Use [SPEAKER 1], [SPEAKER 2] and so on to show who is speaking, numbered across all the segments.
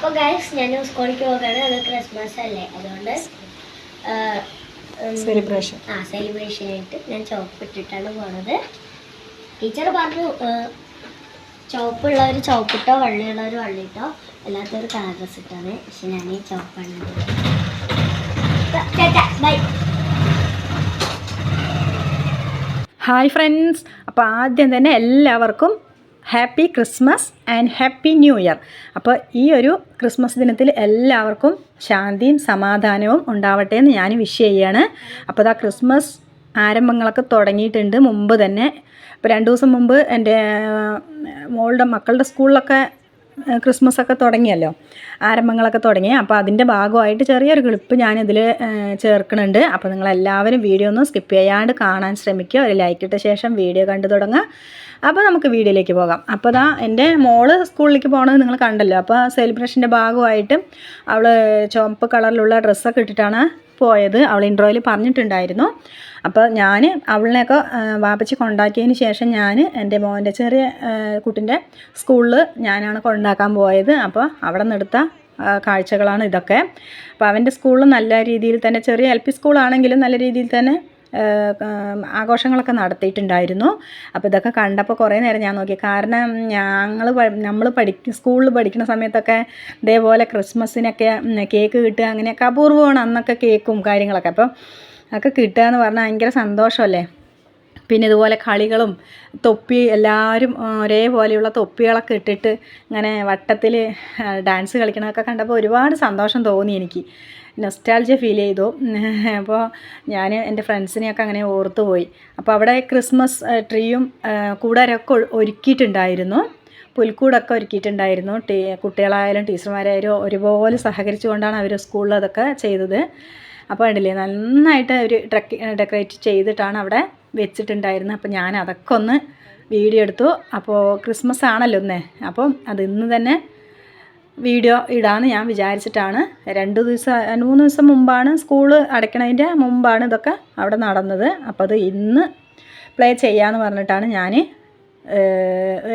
[SPEAKER 1] അപ്പൊ ഗൈസ് ഞാൻ സ്കൂളിലേക്ക് പോകാണ് അത് ക്രിസ്മസ് അല്ലേ? അതുകൊണ്ട്
[SPEAKER 2] സെലിബ്രേഷൻ
[SPEAKER 1] ആ സെലിബ്രേഷൻ ആയിട്ട് ഞാൻ ചോപ്പ് ഇട്ടിട്ടാണ് പോണത്. ടീച്ചർ പറഞ്ഞു ചോപ്പുള്ളവർ ചോപ്പിട്ടോ വള്ളിയുള്ളവർ വള്ളിയിട്ടോ അല്ലാത്തൊരു അല്ലാത്തവർ കളർ ഡ്രസ് ഇട്ടാണ്. പക്ഷെ ഞാൻ ഈ ചോപ്പാണ് ബൈ
[SPEAKER 2] ഹായ് ഫ്രണ്ട്സ് അപ്പോൾ ആദ്യം തന്നെ എല്ലാവർക്കും happy Christmas and happy new year. അപ്പോൾ ഈ ഒരു ക്രിസ്മസ് ദിനത്തിൽ എല്ലാവർക്കും ശാന്തിയും സമാധാനവും ഉണ്ടാവട്ടെ എന്ന് ഞാൻ വിഷ് ചെയ്യാണ് അപ്പോൾ ഇതാ ക്രിസ്മസ് ആരംഭങ്ങളൊക്കെ തുടങ്ങിയിട്ടുണ്ട് മുമ്പ് തന്നെ. ഇപ്പോൾ രണ്ട് ദിവസം മുമ്പ് എന്റെ മോളുടെ മക്കളുടെ സ്കൂളിലൊക്കെ ക്രിസ്മസ് ഒക്കെ തുടങ്ങിയല്ലോ. ആരംഭങ്ങളൊക്കെ തുടങ്ങി. അപ്പോൾ അതിന്റെ ഭാഗമായിട്ട് ചെറിയൊരു ക്ലിപ്പ് ഞാനിതിൽ ചേർക്കുന്നുണ്ട് അപ്പോൾ നിങ്ങളെല്ലാവരും വീഡിയോ ഒന്ന് സ്കിപ്പ് ചെയ്യാണ്ട് കാണാൻ ശ്രമിക്കുക. ഒരു ലൈക്ക് ഇട്ട ശേഷം വീഡിയോ കണ്ടു തുടങ്ങുക. അപ്പോൾ നമുക്ക് വീഡിയോയിലേക്ക് പോകാം. അപ്പോൾ ദാ എന്റെ മോൾ സ്കൂളിലേക്ക് പോകണത് നിങ്ങൾ കണ്ടല്ലോ. അപ്പോൾ സെലിബ്രേഷന്റെ ഭാഗമായിട്ട് അവൾ ചുവപ്പ് കളറിലുള്ള ഡ്രസ്സൊക്കെ ഇട്ടിട്ടാണ് പോയത് അവൾ ഇൻട്രോയിൽ പറഞ്ഞിട്ടുണ്ടായിരുന്നു. അപ്പോൾ ഞാൻ അവളിനെയൊക്കെ വാപ്പച്ചി കൊണ്ടാക്കിയതിന് ശേഷം ഞാൻ എന്റെ മോന്റെ ചെറിയ കുട്ടിന്റെ സ്കൂളിൽ ഞാനാണ് കൊണ്ടാക്കാൻ പോയത്. അപ്പോൾ അവിടെ നിന്നെടുത്ത കാഴ്ചകളാണ് ഇതൊക്കെ. അപ്പോൾ അവന്റെ സ്കൂളിൽ നല്ല രീതിയിൽ തന്നെ ചെറിയ എൽ പി സ്കൂളാണെങ്കിലും നല്ല രീതിയിൽ തന്നെ ആഘോഷങ്ങളൊക്കെ നടത്തിയിട്ടുണ്ടായിരുന്നു. അപ്പോൾ ഇതൊക്കെ കണ്ടപ്പോൾ കുറേ നേരം ഞാൻ നോക്കി. കാരണം ഞങ്ങൾ നമ്മൾ പഠിക്ക സ്കൂളിൽ പഠിക്കുന്ന സമയത്തൊക്കെ ഇതേപോലെ ക്രിസ്മസിനൊക്കെ കേക്ക് കിട്ടുക അങ്ങനെയൊക്കെ അപൂർവമാണ് അന്നൊക്കെ കേക്കും കാര്യങ്ങളൊക്കെ. അപ്പം അതൊക്കെ കിട്ടുക എന്ന് പറഞ്ഞാൽ ഭയങ്കര സന്തോഷമല്ലേ? പിന്നെ ഇതുപോലെ കളികളും തൊപ്പി എല്ലാവരും ഒരേപോലെയുള്ള തൊപ്പികളൊക്കെ ഇട്ടിട്ട് ഇങ്ങനെ വട്ടത്തിൽ ഡാൻസ് കളിക്കണമൊക്കെ കണ്ടപ്പോൾ ഒരുപാട് സന്തോഷം തോന്നി എനിക്ക്. നൊസ്റ്റാൾജിയ ഫീൽ ചെയ്തു. അപ്പോൾ ഞാൻ എന്റെ ഫ്രണ്ട്സിനെയൊക്കെ അങ്ങനെ ഓർത്തു പോയി. അപ്പോൾ അവിടെ ക്രിസ്മസ് ട്രീയും കൂടാരൊക്കെ ഒരുക്കിയിട്ടുണ്ടായിരുന്നു. പുൽക്കൂടൊക്കെ ഒരുക്കിയിട്ടുണ്ടായിരുന്നു. ടീ കുട്ടികളായാലും ടീച്ചർമാരായാലും ഒരുപോലെ സഹകരിച്ചുകൊണ്ടാണ് അവർ സ്കൂളിൽ അതൊക്കെ ചെയ്തത്. അപ്പോൾ കണ്ടില്ലേ നന്നായിട്ട് ഒരു ഡെക്ക് ഡെക്കറേറ്റ് ചെയ്തിട്ടാണ് അവിടെ വെച്ചിട്ടുണ്ടായിരുന്നത്. അപ്പോൾ ഞാൻ അതൊക്കെ ഒന്ന് വീഡിയോ എടുത്തു. അപ്പോൾ ക്രിസ്മസ് ആണല്ലോ ഒന്നേ അപ്പം അത് ഇന്ന് തന്നെ വീഡിയോ ഇടാമെന്ന് ഞാൻ വിചാരിച്ചിട്ടാണ്. രണ്ട് ദിവസം മൂന്ന് ദിവസം മുമ്പാണ് സ്കൂൾ അടയ്ക്കണതിന്റെ മുമ്പാണ് ഇതൊക്കെ അവിടെ നടന്നത്. അപ്പോൾ അത് ഇന്ന് പ്ലേ ചെയ്യാമെന്ന് പറഞ്ഞിട്ടാണ് ഞാൻ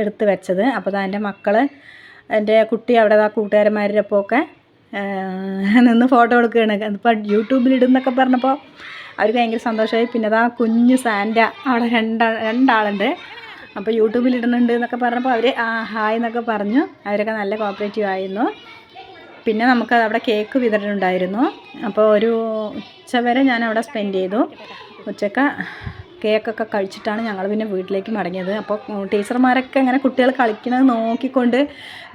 [SPEAKER 2] എടുത്ത് വെച്ചത്. അപ്പോൾ അത് എന്റെ മക്കൾ എന്റെ കുട്ടി അവിടെ ആ കൂട്ടുകാരന്മാരുടെ ഏഹ് നിന്ന് ഫോട്ടോ എടുക്കുകയാണ്. ഇപ്പോൾ യൂട്യൂബിൽ ഇടുന്നൊക്കെ പറഞ്ഞപ്പോൾ അവർക്ക് ഭയങ്കര സന്തോഷമായി. പിന്നെ അതാ കുഞ്ഞ് സാൻഡ അവിടെ രണ്ടാ രണ്ടാളുണ്ട്. അപ്പോൾ യൂട്യൂബിൽ ഇടുന്നുണ്ട് എന്നൊക്കെ പറഞ്ഞപ്പോൾ അവർ ആ ഹായ് എന്നൊക്കെ പറഞ്ഞു. അവരൊക്കെ നല്ല കോപ്പറേറ്റീവ് ആയിരുന്നു. പിന്നെ നമുക്ക് അവിടെ കേക്ക് വിതരണം ഉണ്ടായിരുന്നു അപ്പോൾ ഒരു ഉച്ചവരെ ഞാൻ അവിടെ സ്പെൻഡ് ചെയ്തു. ഉച്ചയ്ക്ക് കേക്കൊക്കെ കഴിച്ചിട്ടാണ് ഞങ്ങൾ പിന്നെ വീട്ടിലേക്ക് മടങ്ങിയത്. അപ്പോൾ ടീച്ചർമാരൊക്കെ ഇങ്ങനെ കുട്ടികൾ കളിക്കുന്നത് നോക്കിക്കൊണ്ട്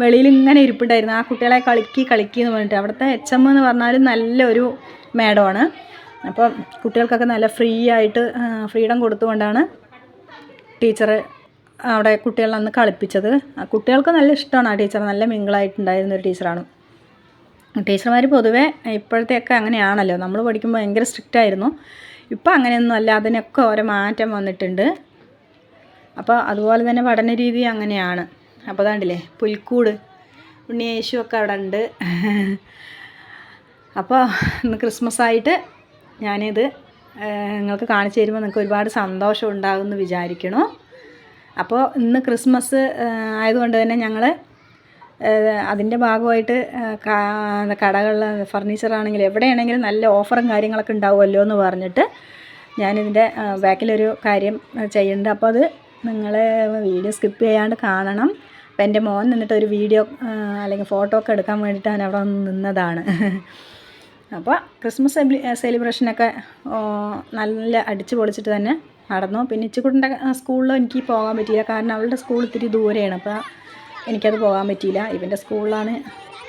[SPEAKER 2] വെളിയിൽ ഇങ്ങനെ ഇരിപ്പുണ്ടായിരുന്നു. ആ കുട്ടികളെ കളിക്കി കളിക്കി എന്ന് പറഞ്ഞിട്ട്. അവിടുത്തെ എച്ച് എം എന്ന് പറഞ്ഞാൽ നല്ലൊരു മേഡമാണ് അപ്പോൾ കുട്ടികൾക്കൊക്കെ നല്ല ഫ്രീ ആയിട്ട് ഫ്രീഡം കൊടുത്തുകൊണ്ടാണ് ടീച്ചർ അവിടെ കുട്ടികളെ അന്ന് കളിപ്പിച്ചത്. കുട്ടികൾക്ക് നല്ല ഇഷ്ടമാണ് ആ ടീച്ചർ നല്ല മിങ്കിളായിട്ടുണ്ടായിരുന്ന ഒരു ടീച്ചറാണ്. ടീച്ചർമാർ പൊതുവേ ഇപ്പോഴത്തെയൊക്കെ അങ്ങനെയാണല്ലോ. നമ്മൾ പഠിക്കുമ്പോൾ ഭയങ്കര സ്ട്രിക്റ്റ് ആയിരുന്നു. ഇപ്പം അങ്ങനെയൊന്നും അല്ല. അതിനൊക്കെ ഓരോ മാറ്റം വന്നിട്ടുണ്ട്. അപ്പോൾ അതുപോലെ തന്നെ പഠന രീതി അങ്ങനെയാണ്. അപ്പോൾ അതാണ്ടില്ലേ? പുൽക്കൂട് ഉണ്ണിയേശു ഒക്കെ അവിടെ ഉണ്ട്. അപ്പോൾ ഇന്ന് ക്രിസ്മസ് ആയിട്ട് ഞാനിത് നിങ്ങൾക്ക് കാണിച്ചു തരുമ്പോൾ നിങ്ങൾക്ക് ഒരുപാട് സന്തോഷം ഉണ്ടാകുമെന്ന് വിചാരിക്കണു. അപ്പോൾ ഇന്ന് ക്രിസ്മസ് ആയതുകൊണ്ട് തന്നെ ഞങ്ങൾ അതിന്റെ ഭാഗമായിട്ട് കടകളിൽ ഫർണിച്ചറാണെങ്കിലും എവിടെയാണെങ്കിലും നല്ല ഓഫറും കാര്യങ്ങളൊക്കെ ഉണ്ടാവുമല്ലോ എന്ന് പറഞ്ഞിട്ട് ഞാനിതിന്റെ ബാക്കിലൊരു കാര്യം ചെയ്യുന്നുണ്ട്. അപ്പോൾ അത് നിങ്ങൾ വീഡിയോ സ്കിപ്പ് ചെയ്യാണ്ട് കാണണം. അപ്പോൾ എന്റെ മോൻ നിന്നിട്ട് ഒരു വീഡിയോ അല്ലെങ്കിൽ ഫോട്ടോ ഒക്കെ എടുക്കാൻ വേണ്ടിയിട്ട് ഞാൻ അവിടെ നിന്നതാണ്. അപ്പോൾ ക്രിസ്മസ് സെലി സെലിബ്രേഷനൊക്കെ നല്ല അടിച്ചു പൊളിച്ചിട്ട് തന്നെ നടന്നു. പിന്നെ ഇച്ചിക്കുട്ടിന്റെ സ്കൂളിൽ എനിക്ക് പോകാൻ പറ്റിയില്ല. കാരണം അവളുടെ സ്കൂൾ ഇത്തിരി ദൂരെയാണ്. അപ്പോൾ എനിക്കത് പോകാൻ പറ്റിയില്ല. ഇവന്റെ സ്കൂളിലാണ്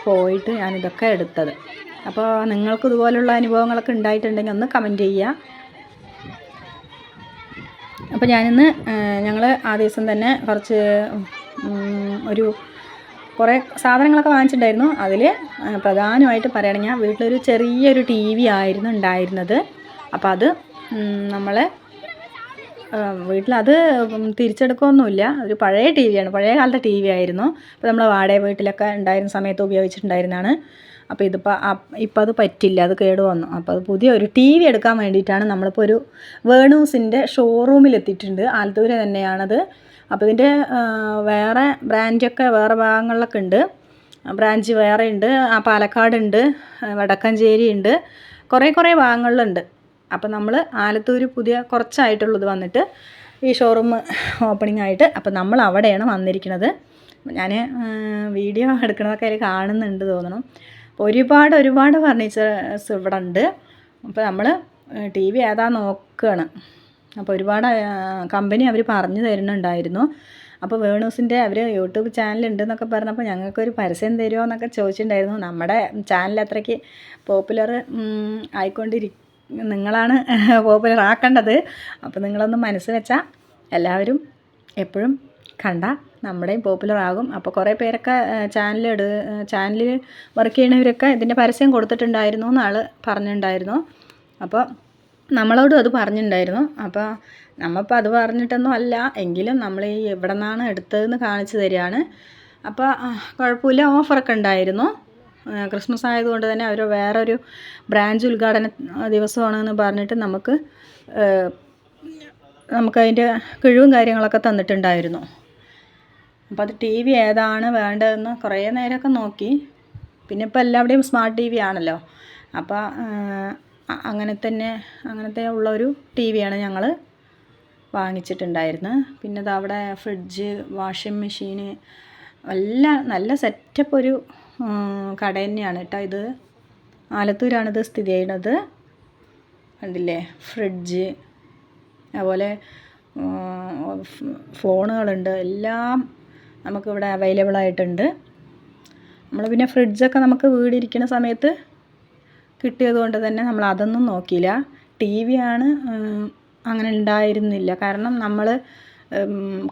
[SPEAKER 2] പോയിട്ട് ഞാനിതൊക്കെ എടുത്തത്. അപ്പോൾ നിങ്ങൾക്ക് ഇതുപോലുള്ള അനുഭവങ്ങളൊക്കെ ഉണ്ടായിട്ടുണ്ടെങ്കിൽ ഒന്ന് കമന്റ് ചെയ്യുക. അപ്പോൾ ഞാനിന്ന് ഞങ്ങൾ ആ ദിവസം തന്നെ കുറച്ച് ഒരു കുറേ സാധനങ്ങളൊക്കെ വാങ്ങിച്ചിട്ടുണ്ടായിരുന്നു. അതിൽ പ്രധാനമായിട്ട് പറയുകയാണെങ്കിൽ വീട്ടിലൊരു ചെറിയൊരു ടി വി ആയിരുന്നു ഉണ്ടായിരുന്നത്. അപ്പോൾ അത് നമ്മൾ വീട്ടിലത് തിരിച്ചെടുക്കുകയൊന്നുമില്ല ഒരു പഴയ ടി വിയാണ്. പഴയ കാലത്തെ ടി വി ആയിരുന്നു. അപ്പോൾ നമ്മൾ വാടക വീട്ടിലൊക്കെ ഉണ്ടായിരുന്ന സമയത്ത് ഉപയോഗിച്ചിട്ടുണ്ടായിരുന്നതാണ്. അപ്പോൾ ഇതിപ്പോൾ ഇപ്പോൾ അത് പറ്റില്ല. അത് കേട് വന്നു. അപ്പോൾ അത് പുതിയ ഒരു ടി വി എടുക്കാൻ വേണ്ടിയിട്ടാണ് നമ്മളിപ്പോൾ ഒരു വേണൂസിന്റെ ഷോറൂമിൽ എത്തിയിട്ടുണ്ട്. ആലത്തൂർ തന്നെയാണത്. അപ്പോൾ ഇതിന്റെ വേറെ ബ്രാൻഡൊക്കെ വേറെ ഭാഗങ്ങളിലൊക്കെ ഉണ്ട്. ബ്രാഞ്ച് വേറെ ഉണ്ട്. ആ പാലക്കാടുണ്ട്. വടക്കഞ്ചേരി ഉണ്ട് കുറേ കുറേ ഭാഗങ്ങളിലുണ്ട്. അപ്പോൾ നമ്മൾ ആലത്തൂർ പുതിയ കുറച്ചായിട്ടുള്ളത് വന്നിട്ട് ഈ ഷോറൂം ഓപ്പണിംഗ് ആയിട്ട്. അപ്പോൾ നമ്മൾ അവിടെയാണ് വന്നിരിക്കുന്നത്. ഞാൻ വീഡിയോ എടുക്കണതൊക്കെ അതിൽ കാണുന്നുണ്ട് തോന്നണം. അപ്പോൾ ഒരുപാട് ഒരുപാട് ഫർണിച്ചേഴ്സ് ഇവിടെ ഉണ്ട് അപ്പോൾ നമ്മൾ ടി വി ഏതാ നോക്കുകയാണ് അപ്പോൾ ഒരുപാട് കമ്പനി അവർ പറഞ്ഞു തരുന്നുണ്ടായിരുന്നു. അപ്പോൾ വേണൂസിന്റെ അവർ യൂട്യൂബ് ചാനൽ ഉണ്ടെന്നൊക്കെ പറഞ്ഞപ്പോൾ ഞങ്ങൾക്കൊരു പരസ്യം തരുമോ എന്നൊക്കെ ചോദിച്ചിട്ടുണ്ടായിരുന്നു. നമ്മുടെ ചാനൽ അത്രയ്ക്ക് പോപ്പുലർ ആയിക്കൊണ്ടിരി നിങ്ങളാണ് പോപ്പുലർ ആക്കേണ്ടത് അപ്പോൾ നിങ്ങളൊന്ന് മനസ്സ് വെച്ചാൽ എല്ലാവരും എപ്പോഴും കണ്ട നമ്മുടെയും പോപ്പുലർ ആകും അപ്പോൾ കുറേ പേരൊക്കെ ചാനൽ എടു ചാനലിൽ വർക്ക് ചെയ്യണവരൊക്കെ ഇതിന്റെ പരസ്യം കൊടുത്തിട്ടുണ്ടായിരുന്നു എന്നാൾ പറഞ്ഞിട്ടുണ്ടായിരുന്നു അപ്പോൾ നമ്മളോടും അത് പറഞ്ഞിട്ടുണ്ടായിരുന്നു അപ്പോൾ നമ്മപ്പോൾ അത് പറഞ്ഞിട്ടൊന്നും അല്ല. എങ്കിലും നമ്മൾ ഈ എവിടെ നിന്നാണ് എടുത്തതെന്ന് കാണിച്ചു തരികയാണ് അപ്പോൾ കുഴപ്പമില്ല ഓഫറൊക്കെ ഉണ്ടായിരുന്നു. ക്രിസ്മസ് ആയതുകൊണ്ട് തന്നെ അവർ വേറൊരു ബ്രാഞ്ച് ഉദ്ഘാടന ദിവസമാണെന്ന് പറഞ്ഞിട്ട് നമുക്ക് നമുക്കതിന്റെ കിഴിവും കാര്യങ്ങളൊക്കെ തന്നിട്ടുണ്ടായിരുന്നു. അപ്പോൾ അത് ടി വി ഏതാണ് വേണ്ടതെന്ന് കുറേ നേരമൊക്കെ നോക്കി. പിന്നെ ഇപ്പോൾ എല്ലാവിടെയും സ്മാർട്ട് ടി വി ആണല്ലോ. അപ്പോൾ അങ്ങനെ തന്നെ അങ്ങനത്തെ ഉള്ളൊരു ടി വിയാണ് ഞങ്ങൾ വാങ്ങിച്ചിട്ടുണ്ടായിരുന്നത്. പിന്നെ അവിടെ ഫ്രിഡ്ജ് വാഷിംഗ് മെഷീന് എല്ലാം നല്ല സെറ്റപ്പ് ഒരു കട തന്നെയാണ് കേട്ടോ ഇത്. ആലത്തൂരാണിത് സ്ഥിതി ചെയ്യുന്നത്. കണ്ടില്ലേ? ഫ്രിഡ്ജ് അതുപോലെ ഫോണുകളുണ്ട്. എല്ലാം നമുക്കിവിടെ അവൈലബിൾ ആയിട്ടുണ്ട്. നമ്മൾ പിന്നെ ഫ്രിഡ്ജൊക്കെ നമുക്ക് വീടിരിക്കുന്ന സമയത്ത് കിട്ടിയത് കൊണ്ട് തന്നെ നമ്മൾ അതൊന്നും നോക്കിയില്ല. ടി വി ആണ് അങ്ങനെ ഉണ്ടായിരുന്നില്ല. കാരണം നമ്മൾ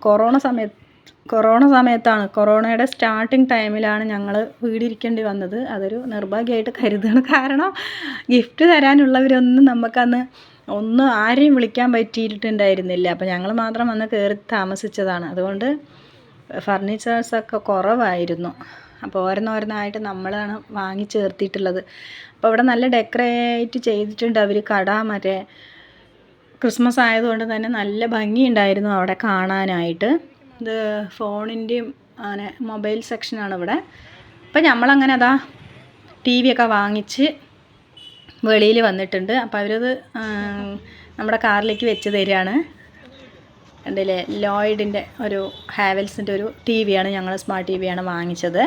[SPEAKER 2] കൊറോണ സമയത്ത് കൊറോണ സമയത്താണ്. കൊറോണയുടെ സ്റ്റാർട്ടിങ് ടൈമിലാണ് ഞങ്ങൾ വീടിരിക്കേണ്ടി വന്നത്. അതൊരു നിർഭാഗ്യമായിട്ട് കരുതണം കാരണം ഗിഫ്റ്റ് തരാനുള്ളവരൊന്നും നമുക്കന്ന് ഒന്നും ആരെയും വിളിക്കാൻ പറ്റിയിട്ടുണ്ടായിരുന്നില്ല. അപ്പോൾ ഞങ്ങൾ മാത്രം വന്ന് കയറി താമസിച്ചതാണ്. അതുകൊണ്ട് ഫർണിച്ചേഴ്സൊക്കെ കുറവായിരുന്നു. അപ്പോൾ ഓരോന്നോരോന്നായിട്ട് നമ്മളാണ് വാങ്ങി ചേർത്തിട്ടുള്ളത്. അപ്പോൾ ഇവിടെ നല്ല ഡെക്കറേറ്റ് ചെയ്തിട്ടുണ്ട് അവർ കട മറ്റേ ക്രിസ്മസ് ആയതുകൊണ്ട് തന്നെ നല്ല ഭംഗിയുണ്ടായിരുന്നു അവിടെ കാണാനായിട്ട്. ഇത് ഫോണിന്റെയും അങ്ങനെ മൊബൈൽ സെക്ഷനാണ് ഇവിടെ. അപ്പം നമ്മളങ്ങനെ അതാ ടി വി ഒക്കെ വാങ്ങിച്ച് വെളിയിൽ വന്നിട്ടുണ്ട്. അപ്പോൾ അവരത് നമ്മുടെ കാറിലേക്ക് വെച്ച് തരികയാണ്. കണ്ടില്ലേ? ലോയിഡിന്റെ ഒരു ഹാവൽസിന്റെ ഒരു ടി വിയാണ് ഞങ്ങൾ സ്മാർട്ട് ടി വിയാണ് വാങ്ങിച്ചത്.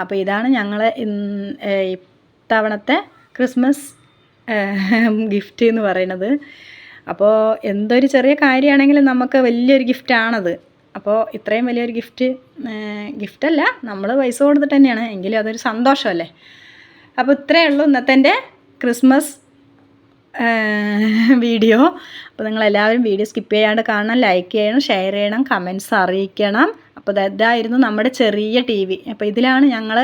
[SPEAKER 2] അപ്പോൾ ഇതാണ് ഞങ്ങൾ ഇത്തവണത്തെ ക്രിസ്മസ് ഗിഫ്റ്റ് എന്ന് പറയുന്നത്. അപ്പോൾ എന്തൊരു ചെറിയ കാര്യമാണെങ്കിലും നമുക്ക് വലിയൊരു ഗിഫ്റ്റാണത്. അപ്പോൾ ഇത്രയും വലിയൊരു ഗിഫ്റ്റ് ഗിഫ്റ്റല്ല നമ്മൾ പൈസ കൊടുത്തിട്ട് തന്നെയാണ്. എങ്കിലും അതൊരു സന്തോഷമല്ലേ? അപ്പോൾ ഇത്രയേ ഉള്ളൂ ഇന്നത്തെ എന്റെ ക്രിസ്മസ് വീഡിയോ അപ്പോൾ നിങ്ങളെല്ലാവരും വീഡിയോ സ്കിപ്പ് ചെയ്യാണ്ട് കാണണം ലൈക്ക് ചെയ്യണം ഷെയർ ചെയ്യണം കമൻസ് അറിയിക്കണം. അപ്പോൾ ഇതായിരുന്നു നമ്മുടെ ചെറിയ ടി വി അപ്പോൾ ഇതിലാണ് ഞങ്ങൾ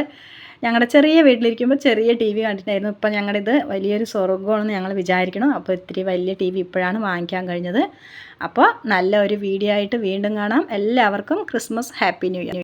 [SPEAKER 2] ഞങ്ങളുടെ ചെറിയ വീട്ടിലിരിക്കുമ്പോൾ ചെറിയ ടി വി കണ്ടിട്ടായിരുന്നു ഇപ്പം ഞങ്ങളിത് വലിയൊരു സ്വർഗമാണെന്ന് ഞങ്ങൾ വിചാരിക്കണം. അപ്പോൾ ഇത്തിരി വലിയ ടി വി ഇപ്പോഴാണ് വാങ്ങിക്കാൻ കഴിഞ്ഞത്. അപ്പോൾ നല്ല ഒരു വീഡിയോ ആയിട്ട് വീണ്ടും കാണാം. എല്ലാവർക്കും ക്രിസ്മസ് ഹാപ്പി ന്യൂ ഇയർ.